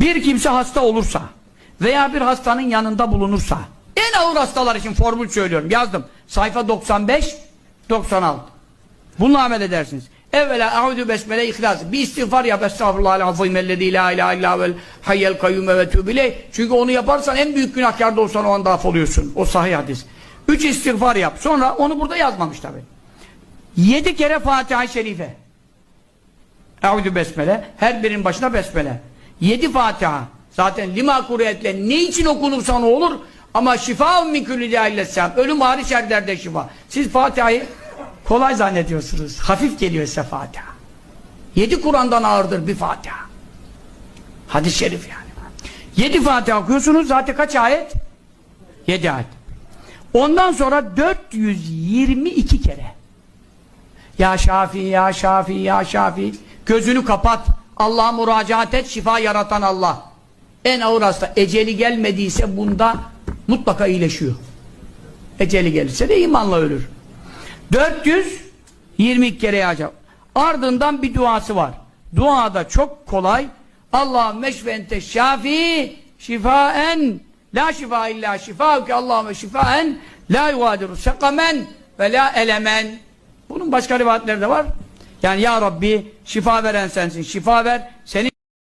Bir kimse hasta olursa veya bir hastanın yanında bulunursa en ağır hastalar için formül söylüyorum. Yazdım. Sayfa 95 96. Bununla amel edersiniz. Evvela eûzü besmele ihlas. Bir istiğfar yap. Estağfurullah azim ellezî la ilahe illa vel hayyel kayyum ve tübileyh. Çünkü onu yaparsan en büyük günahkar da olsan o anda affoluyorsun. O sahih hadis. Üç istiğfar yap. Sonra onu burada yazmamış tabi. Yedi kere Fatiha-i Şerife. Eûzü besmele. Her birinin başına besmele. Yedi Fatiha. Zaten lima kureyetle ne için okunursa ne olur? Ama şifa min külli cahilletsem. Ölüm hariç her derde şifa. Siz Fatiha'yı kolay zannediyorsunuz. Hafif geliyor size Fatiha. Yedi Kur'an'dan ağırdır bir Fatiha. Hadis-i şerif yani. Yedi Fatiha okuyorsunuz. Zaten kaç ayet? Yedi ayet. Ondan sonra 422 kere. Ya Şafi, Ya Şafi, Ya Şafi. Gözünü kapat. Allah'a müracaat et. Şifa yaratan Allah. En ağır hasta. Eceli gelmediyse bunda mutlaka iyileşiyor. Eceli gelirse de imanla ölür. 420 kere yağacak. Ardından bir duası var. Duada çok kolay. Allahümme meşvente şafi şifaen la şifa illa şifauke Allahümme şifaen la yugadiru sekamen ve la elemen. Bunun başka rivayetleri de var. Yani ya Rabbi şifa veren sensin. Şifa ver. Senin